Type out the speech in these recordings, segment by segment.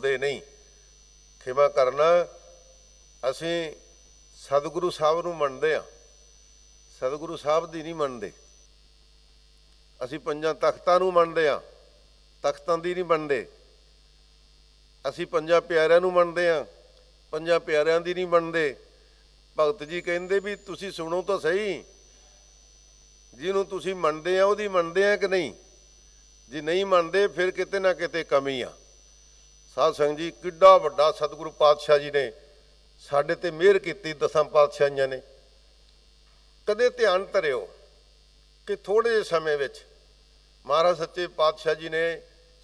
ਮੰਨਦੇ ਨਹੀਂ। ਖਿਮਾ ਕਰਨਾ, ਅਸੀਂ ਸਤਿਗੁਰੂ ਸਾਹਿਬ ਨੂੰ ਮੰਨਦੇ ਆ ਸਤਿਗੁਰੂ ਸਾਹਿਬ ਦੀ ਨਹੀਂ ਮੰਨਦੇ। ਅਸੀਂ ਪੰਜਾਂ ਤਖਤਾਂ ਨੂੰ ਮੰਨਦੇ ਆ ਤਖਤਾਂ ਦੀ ਨਹੀਂ ਮੰਨਦੇ। ਅਸੀਂ ਪੰਜਾਂ ਪਿਆਰਿਆਂ ਨੂੰ ਮੰਨਦੇ ਆ ਪੰਜਾਂ ਪਿਆਰਿਆਂ ਦੀ ਨਹੀਂ ਮੰਨਦੇ। ਭਗਤ ਜੀ ਕਹਿੰਦੇ ਵੀ ਤੁਸੀਂ ਸੁਣੋ ਤਾਂ ਸਹੀ। ਜਿਹਨੂੰ ਤੁਸੀਂ ਮੰਨਦੇ ਆ ਉਹਦੀ ਮੰਨਦੇ ਆ ਕਿ ਨਹੀਂ? ਜੇ ਨਹੀਂ ਮੰਨਦੇ, ਫਿਰ ਕਿਤੇ ਨਾ ਕਿਤੇ ਕਮੀ ਆ। ਸਾਧ ਸੰਗਤ ਜੀ, ਕਿੱਡਾ ਵੱਡਾ ਸਤਿਗੁਰੂ ਪਾਤਸ਼ਾਹ ਜੀ ਨੇ ਸਾਡੇ ਤੇ ਮਿਹਰ ਕੀਤੀ, ਦਸਾਂ ਪਾਤਸ਼ਾਹੀਆਂ ਨੇ। ਕਦੇ ਧਿਆਨ ਧਰਿਓ ਕਿ ਥੋੜੇ ਜਿਹੇ ਸਮੇਂ ਵਿੱਚ ਮਹਾਰਾਜ ਸੱਚੇ ਪਾਤਸ਼ਾਹ ਜੀ ਨੇ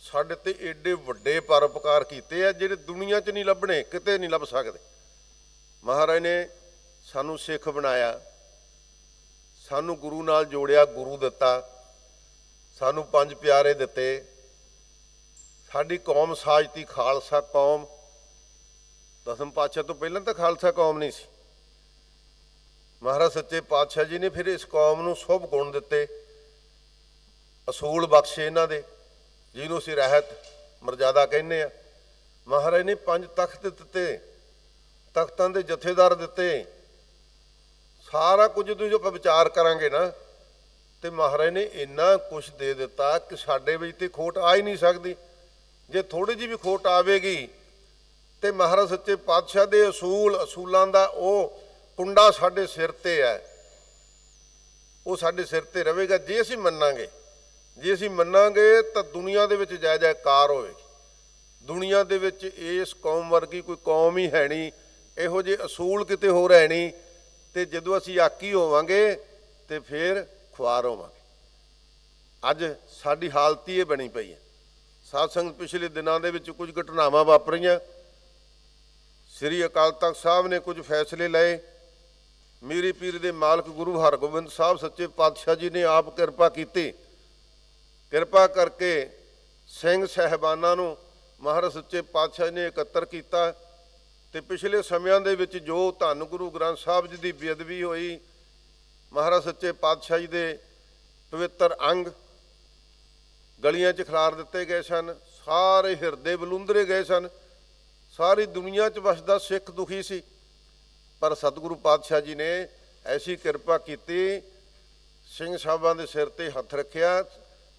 ਸਾਡੇ ਤੇ ਏਡੇ ਵੱਡੇ ਪਰਉਪਕਾਰ ਕੀਤੇ ਆ, ਜਿਹੜੇ ਦੁਨੀਆ 'ਚ ਨਹੀਂ ਲੱਭਣੇ, ਕਿਤੇ ਨਹੀਂ ਲੱਭ ਸਕਦੇ। ਮਹਾਰਾਜ ਨੇ ਸਾਨੂੰ ਸਿੱਖ ਬਣਾਇਆ, ਸਾਨੂੰ ਗੁਰੂ ਨਾਲ ਜੋੜਿਆ, ਗੁਰੂ ਦਿੱਤਾ, ਸਾਨੂੰ ਪੰਜ ਪਿਆਰੇ ਦਿੱਤੇ। ਸਾਡੀ ਕੌਮ ਸਾਜਤੀ ਖਾਲਸਾ ਕੌਮ। ਦਸਮ ਪਾਤਸ਼ਾਹ ਤੋਂ ਪਹਿਲਾਂ ਤਾਂ ਖਾਲਸਾ ਕੌਮ ਨਹੀਂ ਸੀ। ਮਹਾਰਾਜ ਸੱਚੇ ਪਾਤਸ਼ਾਹ ਜੀ ਨੇ ਫਿਰ ਇਸ ਕੌਮ ਨੂੰ ਸੁਭ ਗੁਣ ਦਿੱਤੇ। ਅਸੂਲ ਬਖਸ਼ੇ ਇਹਨਾਂ ਦੇ, ਜਿਹਨੂੰ ਅਸੀਂ ਰਹਿਤ, ਮਰਜ਼ਾਦਾ ਕਹਿੰਦੇ ਆ ਮਹਾਰਾਜ ਨੇ ਪੰਜ ਤਖਤ ਦਿੱਤੇ, ਤਖਤਾਂ ਦੇ ਜਥੇਦਾਰ ਦਿੱਤੇ। ਸਾਰਾ ਕੁਝ ਤੁਸੀਂ ਜੋ ਆਪਾਂ ਵਿਚਾਰ ਕਰਾਂਗੇ ਨਾ, ਤੇ ਮਹਾਰਾਜ ਨੇ ਇੰਨਾ ਕੁਝ ਦੇ ਦਿੱਤਾ ਕਿ ਸਾਡੇ ਵਿੱਚ ਤੇ ਖੋਟ ਆ ਹੀ ਨਹੀਂ ਸਕਦੀ। ਜੇ ਥੋੜੀ ਜਿਹੀ ਵੀ ਖੋਟ ਆਵੇਗੀ ਤੇ ਮਹਾਰਾਜ ਸੱਚੇ ਪਾਤਸ਼ਾਹ ਦੇ ਅਸੂਲ, ਅਸੂਲਾਂ ਦਾ ਉਹ ਕੁੰਡਾ ਸਾਡੇ ਸਿਰ ਤੇ ਹੈ। ਉਹ ਸਾਡੇ ਸਿਰ ਤੇ ਰਹੇਗਾ, ਜੇ ਅਸੀਂ ਮੰਨਾਂਗੇ, ਜੇ ਅਸੀਂ ਮੰਨਾਂਗੇ ਤਾਂ ਦੁਨੀਆ ਦੇ ਵਿੱਚ ਜੈ ਜੈਕਾਰ ਹੋਵੇਗੀ। ਦੁਨੀਆ ਦੇ ਵਿੱਚ ਇਸ ਕੌਮ ਵਰਗੀ ਕੋਈ ਕੌਮ ਹੀ ਹੈ ਨਹੀਂ, ਇਹੋ ਜਿਹੇ ਅਸੂਲ ਕਿਤੇ ਹੋਰ ਹੈ ਨਹੀਂ, ਤੇ ਜਦੋਂ ਅਸੀਂ ਆਕੀ ਹੋਵਾਂਗੇ ਤੇ ਫਿਰ ਖੁਆਰ ਹੋਵਾਂਗੇ। ਅੱਜ ਸਾਡੀ ਹਾਲਤ ਹੀ ਇਹ ਬਣੀ ਪਈ ਹੈ। ਸਾਧ ਸੰਗਤ ਪਿਛਲੇ ਦਿਨਾਂ ਦੇ ਵਿੱਚ ਕੁਝ ਘਟਨਾਵਾਂ ਵਾਪਰੀਆਂ। ਸ੍ਰੀ ਅਕਾਲ ਤਖਤ ਸਾਹਿਬ ਨੇ ਕੁਝ ਫੈਸਲੇ ਲਏ। ਮੀਰੀ ਪੀਰ ਦੇ ਮਾਲਕ ਗੁਰੂ ਹਰਗੋਬਿੰਦ ਸਾਹਿਬ ਸੱਚੇ ਪਾਤਸ਼ਾਹ ਜੀ ਨੇ ਆਪ ਕਿਰਪਾ ਕੀਤੀ। ਕਿਰਪਾ ਕਰਕੇ ਸਿੰਘ ਸਹਿਬਾਨਾਂ ਨੂੰ ਮਹਾਰਾਜ ਸੱਚੇ ਪਾਤਸ਼ਾਹ ਨੇ ਇਕੱਤਰ ਕੀਤਾ ਤੇ ਪਿਛਲੇ ਸਮਿਆਂ ਦੇ ਵਿੱਚ ਜੋ ਧੰਨ ਗੁਰੂ ਗ੍ਰੰਥ ਸਾਹਿਬ ਜੀ ਦੀ ਬੇਅਦਬੀ ਹੋਈ, ਮਹਾਰਾਜ ਸੱਚੇ ਪਾਤਸ਼ਾਹ ਜੀ ਦੇ ਪਵਿੱਤਰ ਅੰਗ ਗਲੀਆਂ 'ਚ ਖਿਲਾਰ ਦਿੱਤੇ ਗਏ ਸਨ, ਸਾਰੇ ਹਿਰਦੇ ਬਲੁੰਦਰੇ ਗਏ ਸਨ, ਸਾਰੀ ਦੁਨੀਆ 'ਚ ਵਸਦਾ ਸਿੱਖ ਦੁਖੀ ਸੀ। ਪਰ ਸਤਿਗੁਰੂ ਪਾਤਸ਼ਾਹ ਜੀ ਨੇ ਐਸੀ ਕਿਰਪਾ ਕੀਤੀ, ਸਿੰਘ ਸਾਹਿਬਾਂ ਦੇ ਸਿਰ ਤੇ ਹੱਥ ਰੱਖਿਆ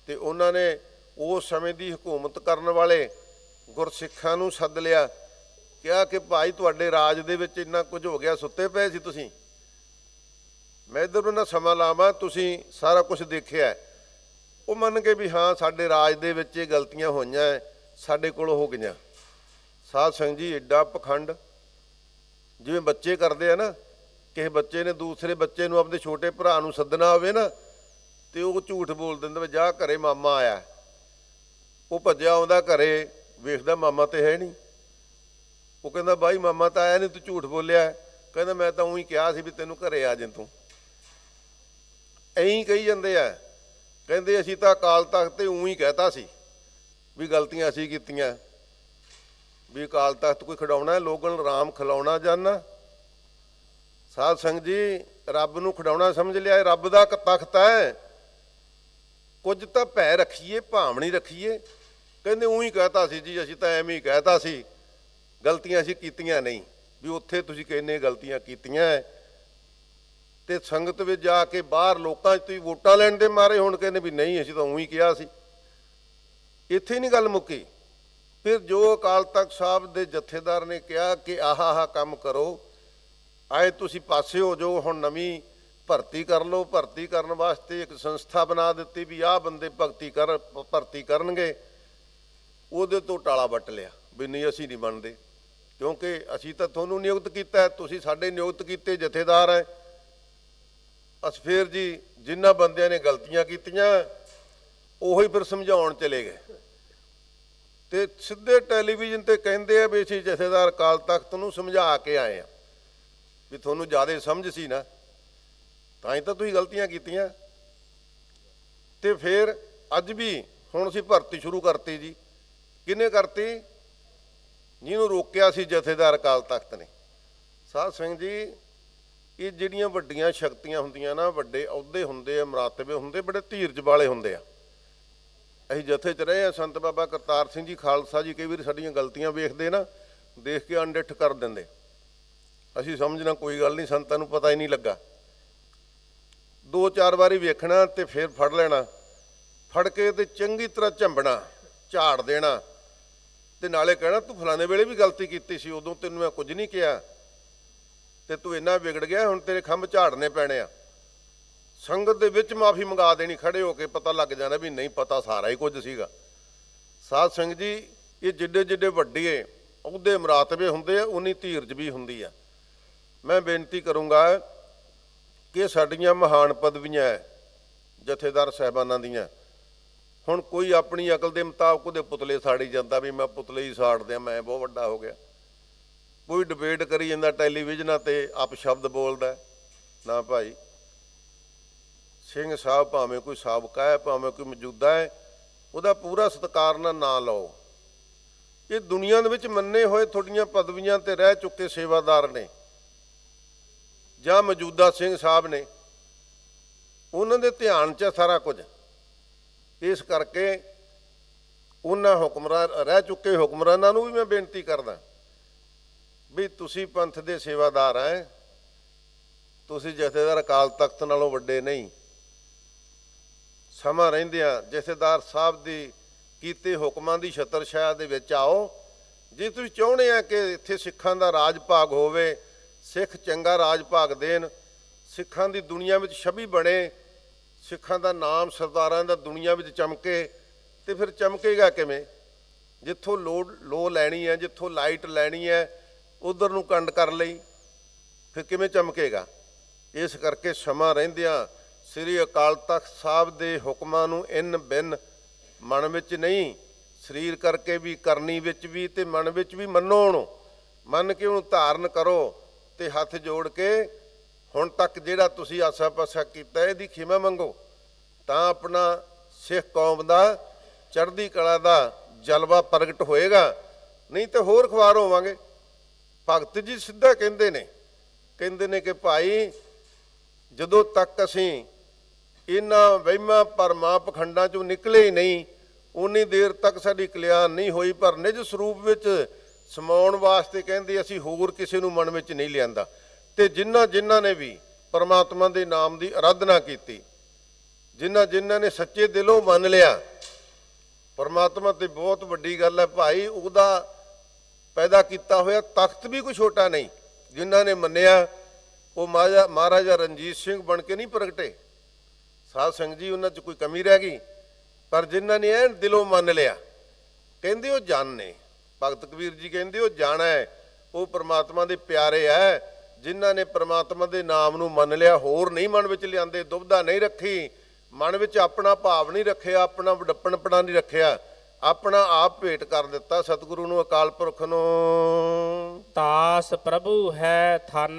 ਤੇ ਉਹਨਾਂ ਨੇ ਉਸ ਸਮੇਂ ਦੀ ਹਕੂਮਤ ਕਰਨ ਵਾਲੇ ਗੁਰਸਿੱਖਾਂ ਨੂੰ ਸੱਦ ਲਿਆ। ਕਿਹਾ ਕਿ ਭਾਈ ਤੁਹਾਡੇ ਰਾਜ ਦੇ ਵਿੱਚ ਇੰਨਾ ਕੁਝ ਹੋ ਗਿਆ, ਸੁੱਤੇ ਪਏ ਸੀ ਤੁਸੀਂ। ਮੈਂ ਇਧਰ ਉਹਨਾਂ ਸਮਾਂ ਲਾਵਾਂ, ਤੁਸੀਂ ਸਾਰਾ ਕੁਝ ਦੇਖਿਆ। ਉਹ ਮੰਨ ਕੇ ਵੀ ਹਾਂ ਸਾਡੇ ਰਾਜ ਦੇ ਵਿੱਚ ਇਹ ਗਲਤੀਆਂ ਹੋਈਆਂ ਹੈ, ਸਾਡੇ ਕੋਲ ਹੋ ਗਈਆਂ। ਸਾਧ ਸੰਗਤ ਜੀ ਐਡਾ ਪਖੰਡ ਜਿਵੇਂ ਬੱਚੇ ਕਰਦੇ ਆ ਨਾ ਕਿਸੇ ਬੱਚੇ ਨੇ ਦੂਸਰੇ ਬੱਚੇ ਨੂੰ ਆਪਣੇ ਛੋਟੇ ਭਰਾ ਨੂੰ ਸੱਦਣਾ ਹੋਵੇ ਨਾ ਤੇ ਉਹ ਝੂਠ ਬੋਲ ਦਿੰਦਾ ਵੀ ਜਾ ਘਰੇ ਮਾਮਾ ਆਇਆ। ਉਹ ਭੱਜਿਆ ਆਉਂਦਾ ਘਰੇ ਵੇਖਦਾ ਮਾਮਾ ਤੇ ਹੈ ਨਹੀਂ। ਉਹ ਕਹਿੰਦਾ ਬਾਈ ਮਾਮਾ ਤਾਂ ਆਇਆ ਨਹੀਂ ਤੂੰ ਝੂਠ ਬੋਲਿਆ ਕਹਿੰਦਾ ਮੈਂ ਤਾਂ ਉਹੀ ਕਿਹਾ ਸੀ ਵੀ ਤੈਨੂੰ ਘਰੇ ਆ ਜਾਂ ਤੂੰ। ਐਂ ਕਹੀ ਜਾਂਦੇ ਆ। ਕਹਿੰਦੇ ਅਸੀਂ ਤਾਂ ਅਕਾਲ ਤਖਤ ਤੇ ਉਹੀ ਕਹਿਤਾ ਸੀ ਵੀ ਗਲਤੀਆਂ ਅਸੀਂ ਕੀਤੀਆਂ। ਵੀ ਅਕਾਲ ਤਖਤ ਕੋਈ ਖਡਾਉਣਾ ਲੋਕਾਂ ਨੂੰ ਆਰਾਮ ਖਿਲਾਉਣਾ ਜਾਨਾ। ਸਾਧ ਸੰਗਤ ਜੀ, ਰੱਬ ਨੂੰ ਖਡਾਉਣਾ ਸਮਝ ਲਿਆ ਰੱਬ ਦਾ ਕ- ਤਖਤ ਹੈ। ਕੁਝ ਤਾਂ ਭੈ ਰੱਖੀਏ ਭਾਵਣੀ ਰੱਖੀਏ। ਕਹਿੰਦੇ ਉਹੀ ਕਹਤਾ ਸੀ ਜੀ, ਅਸੀਂ ਤਾਂ ਐਵੇਂ ਹੀ ਕਹਿਤਾ ਸੀ, ਗਲਤੀਆਂ ਅਸੀਂ ਕੀਤੀਆਂ ਨਹੀਂ। ਵੀ ਉੱਥੇ ਤੁਸੀਂ ਕਹਿੰਦੇ ਗਲਤੀਆਂ ਕੀਤੀਆਂ ਹੈ। ਤੇ ਸੰਗਤ ਵਿੱਚ ਜਾ ਕੇ ਬਾਹਰ ਲੋਕਾਂ 'ਚ ਤੁਸੀਂ ਵੋਟਾਂ ਲੈਣ ਦੇ ਮਾਰੇ ਹੁਣ ਕਹਿੰਦੇ ਵੀ ਨਹੀਂ, ਅਸੀਂ ਤਾਂ ਉਹੀ ਕਿਹਾ ਸੀ। ਇੱਥੇ ਨਹੀਂ ਗੱਲ ਮੁੱਕੀ। ਫਿਰ ਜੋ ਅਕਾਲ ਤਖਤ ਸਾਹਿਬ ਦੇ ਜਥੇਦਾਰ ਨੇ ਕਿਹਾ ਕਿ ਆਹ ਆਹ ਕੰਮ ਕਰੋ, ਆਏ ਤੁਸੀਂ ਪਾਸੇ ਹੋ ਜੋ ਹੁਣ ਨਵੀਂ ਭਰਤੀ ਕਰ ਲਓ। ਭਰਤੀ ਕਰਨ ਵਾਸਤੇ ਇੱਕ ਸੰਸਥਾ ਬਣਾ ਦਿੱਤੀ ਵੀ ਆਹ ਬੰਦੇ ਭਗਤੀ ਕਰ, ਭਰਤੀ ਕਰਨਗੇ। ਉਹਦੇ ਤੋਂ ਟਾਲਾ ਵੱਟ ਲਿਆ ਵੀ ਨਹੀਂ, ਅਸੀਂ ਨਹੀਂ ਮੰਨਦੇ ਕਿਉਂਕਿ ਅਸੀਂ ਤਾਂ ਤੁਹਾਨੂੰ ਨਿਯੁਕਤ ਕੀਤਾ ਤੁਸੀਂ ਸਾਡੇ ਨਿਯੁਕਤ ਕੀਤੇ ਜਥੇਦਾਰ ਹੈ। ਅਸ ਫਿਰ ਜੀ ਜਿਨ੍ਹਾਂ ਬੰਦਿਆਂ ਨੇ ਗਲਤੀਆਂ ਕੀਤੀਆਂ, ਉਹੀ ਫਿਰ ਸਮਝਾਉਣ ਚਲੇ ਗਏ। ਤੇ ਸਿੱਧੇ ਟੈਲੀਵਿਜ਼ਨ ਤੇ ਕਹਿੰਦੇ ਆ ਵੀ ਅਸੀਂ ਜਥੇਦਾਰ ਕਾਲ ਤਖਤ ਨੂੰ ਸਮਝਾ ਕੇ ਆਏ ਆ। ਵੀ ਤੁਹਾਨੂੰ ਜ਼ਿਆਦਾ ਸਮਝ ਸੀ ਨਾ, ਤਾਂ ਹੀ ਤਾਂ ਤੁਸੀਂ ਗਲਤੀਆਂ ਕੀਤੀਆਂ। ਤੇ ਫਿਰ ਅੱਜ ਵੀ ਹੁਣ ਅਸੀਂ ਭਰਤੀ ਸ਼ੁਰੂ ਕਰਤੀ ਜੀ। ਕਿਹਨੇ ਕਰਤੀ? ਜਿਹਨੂੰ ਰੋਕਿਆ ਸੀ ਜਥੇਦਾਰ ਅਕਾਲ ਤਖਤ ਨੇ। ਸਾਧ ਸਿੰਘ ਜੀ ਇਹ ਜਿਹੜੀਆਂ ਵੱਡੀਆਂ ਸ਼ਕਤੀਆਂ ਹੁੰਦੀਆਂ ਨਾ, ਵੱਡੇ ਅਹੁਦੇ ਹੁੰਦੇ ਆ, ਮਰਾਤਬੇ ਹੁੰਦੇ, ਬੜੇ ਧੀਰਜ ਵਾਲੇ ਹੁੰਦੇ ਆ। ਅਸੀਂ ਜਥੇ 'ਚ ਰਹੇ ਆ, ਸੰਤ ਬਾਬਾ ਕਰਤਾਰ ਸਿੰਘ ਜੀ ਖਾਲਸਾ ਜੀ ਕਈ ਵਾਰੀ ਸਾਡੀਆਂ ਗਲਤੀਆਂ ਵੇਖਦੇ ਨਾ, ਦੇਖ ਕੇ ਅਣਡਿੱਠ ਕਰ ਦਿੰਦੇ। ਅਸੀਂ ਸਮਝਣਾ ਕੋਈ ਗੱਲ ਨਹੀਂ, ਸੰਤਾਂ ਨੂੰ ਪਤਾ ਹੀ ਨਹੀਂ ਲੱਗਾ। ਦੋ ਚਾਰ ਵਾਰੀ ਵੇਖਣਾ ਤੇ ਫਿਰ ਫੜ ਲੈਣਾ। ਫੜ ਕੇ ਤੇ ਚੰਗੀ ਤਰ੍ਹਾਂ ਝੰਬਣਾ, ਝਾੜ ਦੇਣਾ। ਤੇ ਨਾਲੇ ਕਹਿਣਾ, ਤੂੰ ਫਲਾਣੇ ਵੇਲੇ ਵੀ ਗਲਤੀ ਕੀਤੀ ਸੀ, ਉਦੋਂ ਤੈਨੂੰ ਮੈਂ ਕੁਝ ਨਹੀਂ ਕਿਹਾ। ਤੇ ਤੂੰ ਇੰਨਾ ਵਿਗੜ ਗਿਆ ਹੁਣ ਤੇਰੇ ਖੰਭ ਝਾੜਨੇ ਪੈਣੇ ਆ। ਸੰਗਤ ਦੇ ਵਿੱਚ ਮਾਫੀ ਮੰਗਾ ਦੇਣੀ ਖੜੇ ਹੋ ਕੇ ਪਤਾ ਲੱਗ ਜਾਣਾ ਵੀ ਨਹੀਂ ਪਤਾ ਸਾਰਾ ਹੀ ਕੁਝ ਸੀਗਾ। ਸਾਧ ਸਿੰਘ ਜੀ ਇਹ ਜਿੱਡੇ ਜਿੱਡੇ ਵੱਡੇ ਉਹਦੇ ਮਰਾਤਬੇ ਹੁੰਦੇ ਆ ਉਨੀ ਧੀਰਜ ਵੀ ਹੁੰਦੀ ਆ। ਮੈਂ ਬੇਨਤੀ ਕਰੂੰਗਾ ਕਿ ਸਾਡੀਆਂ ਮਹਾਨ ਪਦਵੀਆਂ ਹੈ, ਜਥੇਦਾਰ ਸਾਹਿਬਾਨਾਂ ਦੀਆਂ। ਹੁਣ ਕੋਈ ਆਪਣੀ ਅਕਲ ਦੇ ਮੁਤਾਬਕ ਉਹਦੇ ਪੁਤਲੇ ਸਾੜੀ ਜਾਂਦਾ ਵੀ ਮੈਂ ਪੁਤਲੇ ਹੀ ਸਾੜ ਦਿਆਂ ਮੈਂ ਬਹੁਤ ਵੱਡਾ ਹੋ ਗਿਆ। ਕੋਈ ਡਿਬੇਟ ਕਰੀ ਜਾਂਦਾ ਟੈਲੀਵਿਜ਼ਨਾਂ ਤੇ, ਆਪ ਸ਼ਬਦ ਬੋਲਦਾ ਨਾ ਭਾਈ, ਸਿੰਘ ਸਾਹਿਬ ਭਾਵੇਂ ਕੋਈ ਸਾਬਕਾ ਹੈ, ਭਾਵੇਂ ਕੋਈ ਮੌਜੂਦਾ ਹੈ, ਉਹਦਾ ਪੂਰਾ ਸਤਿਕਾਰ ਨਾਲ ਨਾਂ ਲਓ। ਇਹ ਦੁਨੀਆ ਦੇ ਵਿੱਚ ਮੰਨੇ ਹੋਏ ਤੁਹਾਡੀਆਂ ਪਦਵੀਆਂ ਤੇ ਰਹਿ ਚੁੱਕੇ ਸੇਵਾਦਾਰ ਨੇ, ਜਾਂ ਮੌਜੂਦਾ ਸਿੰਘ ਸਾਹਿਬ ਨੇ। ਉਹਨਾਂ ਦੇ ਧਿਆਨ 'ਚ ਹੈ ਸਾਰਾ ਕੁਝ। ਇਸ ਕਰਕੇ ਉਹਨਾਂ ਹੁਕਮਰਾਨ ਰਹਿ ਚੁੱਕੇ ਹੁਕਮਰਾਨਾਂ ਨੂੰ ਵੀ ਮੈਂ ਬੇਨਤੀ ਕਰਦਾ। ਵੀ ਤੁਸੀਂ ਪੰਥ ਦੇ ਸੇਵਾਦਾਰ ਹੈ ਤੁਸੀਂ ਜਥੇਦਾਰ ਅਕਾਲ ਤਖਤ ਨਾਲੋਂ ਵੱਡੇ ਨਹੀਂ। ਸਮਾਂ ਰਹਿੰਦਿਆਂ ਜਥੇਦਾਰ ਸਾਹਿਬ ਦੀ ਕੀਤੇ ਹੁਕਮਾਂ ਦੀ ਛਤਰਛਾਇਆ ਦੇ ਵਿੱਚ ਆਓ। ਜੇ ਤੁਸੀਂ ਚਾਹੁੰਦੇ ਆ ਕਿ ਇੱਥੇ ਸਿੱਖਾਂ ਦਾ ਰਾਜ ਭਾਗ ਹੋਵੇ, ਸਿੱਖ ਚੰਗਾ ਰਾਜ ਭਾਗ ਦੇਣ, ਸਿੱਖਾਂ ਦੀ ਦੁਨੀਆ ਵਿੱਚ ਛਵੀ ਬਣੇ, ਸਿੱਖਾਂ ਦਾ ਨਾਮ ਸਰਦਾਰਾਂ ਦਾ ਦੁਨੀਆ ਵਿੱਚ ਚਮਕੇ, ਤੇ ਫਿਰ ਚਮਕੇਗਾ ਕਿਵੇਂ? ਜਿੱਥੋਂ ਲੋਡ ਲੋ ਲੈਣੀ ਹੈ, ਜਿੱਥੋਂ ਲਾਈਟ ਲੈਣੀ ਹੈ ਉਧਰ ਨੂੰ ਕੰਡ ਕਰ ਲਈ, ਫਿਰ ਕਿਵੇਂ ਚਮਕੇਗਾ? ਇਸ ਕਰਕੇ ਸਮਾਂ ਰਹਿੰਦਿਆਂ ਸ੍ਰੀ ਅਕਾਲ ਤਖਤ ਸਾਹਿਬ ਦੇ ਹੁਕਮਾਂ ਨੂੰ ਇਨ ਬਿਨ ਮਨ ਵਿੱਚ ਨਹੀਂ, ਸਰੀਰ ਕਰਕੇ ਵੀ, ਕਰਨੀ ਵਿੱਚ ਵੀ ਤੇ ਮਨ ਵਿੱਚ ਵੀ ਮੰਨੋ ਉਹਨੂੰ ਮੰਨ ਕੇ ਉਹਨੂੰ ਧਾਰਨ ਕਰੋ ਤੇ ਹੱਥ ਜੋੜ ਕੇ ਹੁਣ ਤੱਕ ਜਿਹੜਾ ਤੁਸੀਂ ਆਸਾ ਪਾਸਾ ਕੀਤਾ, ਇਹਦੀ ਖਿਮਾ ਮੰਗੋ। ਤਾਂ ਆਪਣਾ ਸਿੱਖ ਕੌਮ ਦਾ, ਚੜ੍ਹਦੀ ਕਲਾ ਦਾ ਜਲਵਾ ਪ੍ਰਗਟ ਹੋਏਗਾ। ਨਹੀਂ ਤੇ ਹੋਰ ਖਵਾਰ ਹੋਵਾਂਗੇ। ਭਗਤ ਜੀ ਸਿੱਧਾ ਕਹਿੰਦੇ ਨੇ ਕਹਿੰਦੇ ਨੇ ਕਿ ਭਾਈ ਜਦੋਂ ਤੱਕ ਅਸੀਂ ਇਹਨਾਂ ਵਹਿਮਾਂ ਪਰਮਾ ਪਖੰਡਾਂ ਚੋਂ ਨਿਕਲੇ ਹੀ ਨਹੀਂ ਉਨੀ ਦੇਰ ਤੱਕ ਸਾਡੀ ਕਲਿਆਣ ਨਹੀਂ ਹੋਈ, ਪਰ ਨਿਜ ਸਰੂਪ ਵਿੱਚ ਸਮਾਉਣ ਵਾਸਤੇ ਕਹਿੰਦੇ ਅਸੀਂ ਹੋਰ ਕਿਸੇ ਨੂੰ ਮਨ ਵਿੱਚ ਨਹੀਂ ਲਿਆਂਦਾ। ਤੇ ਜਿਨ੍ਹਾਂ ਜਿਨ੍ਹਾਂ ਨੇ ਵੀ ਪਰਮਾਤਮਾ ਦੇ ਨਾਮ ਦੀ ਅਰਾਧਨਾ ਕੀਤੀ ਜਿਨ੍ਹਾਂ ਜਿਨ੍ਹਾਂ ਨੇ ਸੱਚੇ ਦਿਲੋਂ ਮੰਨ ਲਿਆ, ਪਰਮਾਤਮਾ ਤੇ ਬਹੁਤ ਵੱਡੀ ਗੱਲ ਹੈ ਭਾਈ, ਉਹਦਾ ਪੈਦਾ ਕੀਤਾ ਹੋਇਆ ਤਖਤ ਵੀ ਕੋਈ ਛੋਟਾ ਨਹੀਂ, ਜਿਨ੍ਹਾਂ ਨੇ ਮੰਨਿਆ ਉਹ ਮਹਾਰਾਜਾ ਮਹਾਰਾਜਾ ਰਣਜੀਤ ਸਿੰਘ ਬਣ ਕੇ ਨਹੀਂ ਪ੍ਰਗਟੇ। ਸਾਧ ਸੰਗਤ ਜੀ, ਉਹਨਾਂ 'ਚ ਕੋਈ ਕਮੀ ਰਹਿ ਗਈ, ਪਰ ਜਿਨ੍ਹਾਂ ਨੇ ਐਨ ਦਿਲੋਂ ਮੰਨ ਲਿਆ, ਕਹਿੰਦੇ ਉਹ ਜਨ ਨੇ। ਭਗਤ ਕਬੀਰ ਜੀ ਕਹਿੰਦੇ ਉਹ ਜਾਣਾ ਹੈ, ਉਹ ਪ੍ਰਮਾਤਮਾ ਦੇ ਪਿਆਰੇ ਹੈ, ਜਿਨ੍ਹਾਂ ਨੇ ਪ੍ਰਮਾਤਮਾ ਦੇ ਨਾਮ ਨੂੰ ਮੰਨ ਲਿਆ, ਹੋਰ ਨਹੀਂ ਮਨ ਵਿੱਚ ਲਿਆਂਦੇ, ਦੁਬਧਾ ਨਹੀਂ ਰੱਖੀ, ਮਨ ਵਿੱਚ ਆਪਣਾ ਭਾਵ ਨਹੀਂ ਰੱਖਿਆ, ਆਪਣਾ ਵਡੱਪਣਪਣਾ ਨਹੀਂ ਰੱਖਿਆ। ਆਪਣਾ ਆਪ ਭੇਟ ਕਰ ਦਿੱਤਾ ਸਤਿਗੁਰੂ ਨੂੰ ਅਕਾਲ ਪੁਰਖ ਨੂੰ। ਤਾਸ ਪ੍ਰਭੂ ਹੈ ਥਨ